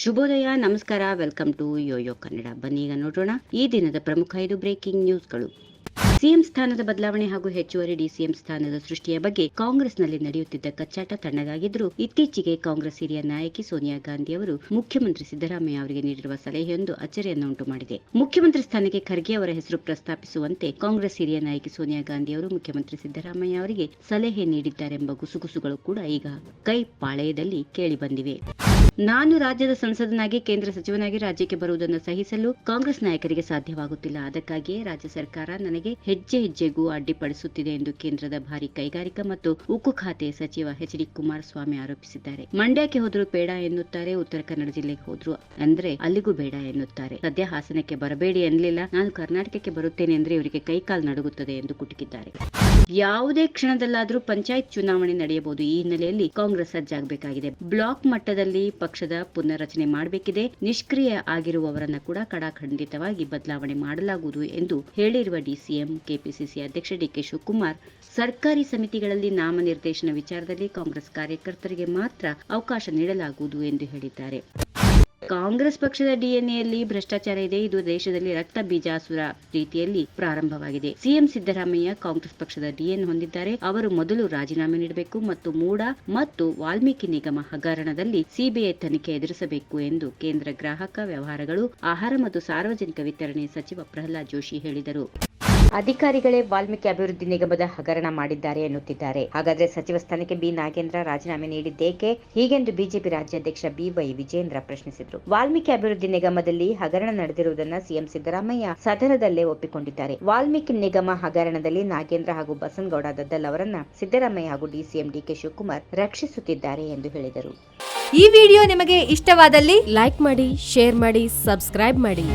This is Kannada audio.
ಶುಭೋದಯ, ನಮಸ್ಕಾರ, ವೆಲ್ಕಮ್ ಟು ಯೋಯೋ ಕನ್ನಡ. ಬನ್ನಿ ಈಗ ನೋಡೋಣ ಈ ದಿನದ ಪ್ರಮುಖ ಐದು ಬ್ರೇಕಿಂಗ್ ನ್ಯೂಸ್ಗಳು. ಸಿಎಂ ಸ್ಥಾನದ ಬದಲಾವಣೆ ಹಾಗೂ ಹೆಚ್ಚುವರಿ ಡಿಸಿಎಂ ಸ್ಥಾನದ ಸೃಷ್ಟಿಯ ಬಗ್ಗೆ ಕಾಂಗ್ರೆಸ್ನಲ್ಲಿ ನಡೆಯುತ್ತಿದ್ದ ಕಚ್ಚಾಟ ತಣ್ಣಗಾಗಿದ್ದರೂ ಇತ್ತೀಚೆಗೆ ಕಾಂಗ್ರೆಸ್ ಹಿರಿಯ ನಾಯಕಿ ಸೋನಿಯಾ ಗಾಂಧಿ ಅವರು ಮುಖ್ಯಮಂತ್ರಿ ಸಿದ್ದರಾಮಯ್ಯ ಅವರಿಗೆ ನೀಡಿರುವ ಸಲಹೆಯೊಂದು ಅಚ್ಚರಿಯನ್ನುಂಟು ಮಾಡಿದೆ ಮುಖ್ಯಮಂತ್ರಿ ಸ್ಥಾನಕ್ಕೆ ಖರ್ಗೆ ಅವರ ಹೆಸರು ಪ್ರಸ್ತಾಪಿಸುವಂತೆ ಕಾಂಗ್ರೆಸ್ ಹಿರಿಯ ನಾಯಕಿ ಸೋನಿಯಾ ಗಾಂಧಿ ಅವರು ಮುಖ್ಯಮಂತ್ರಿ ಸಿದ್ದರಾಮಯ್ಯ ಅವರಿಗೆ ಸಲಹೆ ನೀಡಿದ್ದಾರೆಂಬ ಗುಸುಗುಸುಗಳು ಕೂಡ ಈಗ ಕೈ ಪಾಳೆಯದಲ್ಲಿ ಕೇಳಿಬಂದಿವೆ ನಾನು ರಾಜ್ಯದ ಸಂಸದನಾಗಿ, ಕೇಂದ್ರ ಸಚಿವನಾಗಿ ರಾಜ್ಯಕ್ಕೆ ಬರುವುದನ್ನು ಸಹಿಸಲು ಕಾಂಗ್ರೆಸ್ ನಾಯಕರಿಗೆ ಸಾಧ್ಯವಾಗುತ್ತಿಲ್ಲ. ಅದಕ್ಕಾಗಿಯೇ ರಾಜ್ಯ ಸರ್ಕಾರ ನನಗೆ ಹೆಜ್ಜೆ ಹೆಜ್ಜೆಗೂ ಅಡ್ಡಿಪಡಿಸುತ್ತಿದೆ ಎಂದು ಕೇಂದ್ರದ ಭಾರಿ ಕೈಗಾರಿಕಾ ಮತ್ತು ಉಕ್ಕು ಖಾತೆ ಸಚಿವ ಎಚ್ ಡಿ ಕುಮಾರಸ್ವಾಮಿ ಆರೋಪಿಸಿದ್ದಾರೆ. ಮಂಡ್ಯಕ್ಕೆ ಹೋದರೂ ಬೇಡ ಎನ್ನುತ್ತಾರೆ, ಉತ್ತರ ಕನ್ನಡ ಜಿಲ್ಲೆಗೆ ಹೋದ್ರು ಅಂದ್ರೆ ಅಲ್ಲಿಗೂ ಬೇಡ ಎನ್ನುತ್ತಾರೆ. ಸದ್ಯ ಹಾಸನಕ್ಕೆ ಬರಬೇಡಿ ಎನ್ನಲಿಲ್ಲ. ನಾನು ಕರ್ನಾಟಕಕ್ಕೆ ಬರುತ್ತೇನೆ ಅಂದ್ರೆ ಇವರಿಗೆ ಕೈಕಾಲು ನಡುಗುತ್ತದೆ ಎಂದು ಕುಟುಕಿದ್ದಾರೆ. ಯಾವುದೇ ಕ್ಷಣದಲ್ಲಾದರೂ ಪಂಚಾಯತ್ ಚುನಾವಣೆ ನಡೆಯಬಹುದು. ಈ ಹಿನ್ನೆಲೆಯಲ್ಲಿ ಕಾಂಗ್ರೆಸ್ ಸಜ್ಜಾಗಬೇಕಾಗಿದೆ. ಬ್ಲಾಕ್ ಮಟ್ಟದಲ್ಲಿ ಪಕ್ಷದ ಪುನರ್ರಚನೆ ಮಾಡಬೇಕಿದೆ. ನಿಷ್ಕ್ರಿಯ ಆಗಿರುವವರನ್ನ ಕೂಡ ಕಡಾಖಂಡಿತವಾಗಿ ಬದಲಾವಣೆ ಮಾಡಲಾಗುವುದು ಎಂದು ಹೇಳಿರುವ ಡಿಸಿಎಂ, ಕೆಪಿಸಿಸಿ ಅಧ್ಯಕ್ಷ ಡಿಕೆ ಶಿವಕುಮಾರ್, ಸರ್ಕಾರಿ ಸಮಿತಿಗಳಲ್ಲಿ ನಾಮನಿರ್ದೇಶನ ವಿಚಾರದಲ್ಲಿ ಕಾಂಗ್ರೆಸ್ ಕಾರ್ಯಕರ್ತರಿಗೆ ಮಾತ್ರ ಅವಕಾಶ ನೀಡಲಾಗುವುದು ಎಂದು ಹೇಳಿದ್ದಾರೆ. ಕಾಂಗ್ರೆಸ್ ಪಕ್ಷದ ಡಿಎನ್ಎಯಲ್ಲಿ ಭ್ರಷ್ಟಾಚಾರ ಇದೆ. ಇದು ದೇಶದಲ್ಲಿ ರಕ್ತ ಬೀಜಾಸುರ ರೀತಿಯಲ್ಲಿ ಪ್ರಾರಂಭವಾಗಿದೆ. ಸಿಎಂ ಸಿದ್ದರಾಮಯ್ಯ ಕಾಂಗ್ರೆಸ್ ಪಕ್ಷದ ಡಿಎನ್ ಹೊಂದಿದ್ದಾರೆ. ಅವರು ಮೊದಲು ರಾಜೀನಾಮೆ ನೀಡಬೇಕು ಮತ್ತು ಮೂಡ ಮತ್ತು ವಾಲ್ಮೀಕಿ ನಿಗಮ ಹಗರಣದಲ್ಲಿ ಸಿಬಿಐ ತನಿಖೆ ಎದುರಿಸಬೇಕು ಎಂದು ಕೇಂದ್ರ ಗ್ರಾಹಕ ವ್ಯವಹಾರಗಳು, ಆಹಾರ ಮತ್ತು ಸಾರ್ವಜನಿಕ ವಿತರಣೆ ಸಚಿವ ಪ್ರಹ್ಲಾದ್ ಜೋಶಿ ಹೇಳಿದರು. ಅಧಿಕಾರಿಗಳೇ ವಾಲ್ಮೀಕಿ ಅಭಿವೃದ್ಧಿ ನಿಗಮದ ಹಗರಣ ಮಾಡಿದ್ದಾರೆ ಎನ್ನುತ್ತಿದ್ದಾರೆ. ಹಾಗಾದ್ರೆ ಸಚಿವ ಸ್ಥಾನಕ್ಕೆ ಬಿ. ನಾಗೇಂದ್ರ ರಾಜೀನಾಮೆ ನೀಡಿದ್ದೇಕೆ ಹೀಗೆಂದು ಬಿಜೆಪಿ ರಾಜ್ಯಾಧ್ಯಕ್ಷ ಬಿವೈ ವಿಜೇಂದ್ರ ಪ್ರಶ್ನಿಸಿದರು. ವಾಲ್ಮೀಕಿ ಅಭಿವೃದ್ಧಿ ನಿಗಮದಲ್ಲಿ ಹಗರಣ ನಡೆದಿರುವುದನ್ನ ಸಿಎಂ ಸಿದ್ದರಾಮಯ್ಯ ಸದನದಲ್ಲೇ ಒಪ್ಪಿಕೊಂಡಿದ್ದಾರೆ. ವಾಲ್ಮೀಕಿ ನಿಗಮ ಹಗರಣದಲ್ಲಿ ನಾಗೇಂದ್ರ ಹಾಗೂ ಬಸನಗೌಡ ದದ್ದಲ್ ಅವರನ್ನ ಸಿದ್ದರಾಮಯ್ಯ ಹಾಗೂ ಡಿಸಿಎಂ ಡಿಕೆ ಶಿವಕುಮಾರ್ ರಕ್ಷಿಸುತ್ತಿದ್ದಾರೆ ಎಂದು ಹೇಳಿದರು. ಈ ವಿಡಿಯೋ ನಿಮಗೆ ಇಷ್ಟವಾದಲ್ಲಿ ಲೈಕ್ ಮಾಡಿ, ಶೇರ್ ಮಾಡಿ, ಸಬ್ಸ್ಕ್ರೈಬ್ ಮಾಡಿ.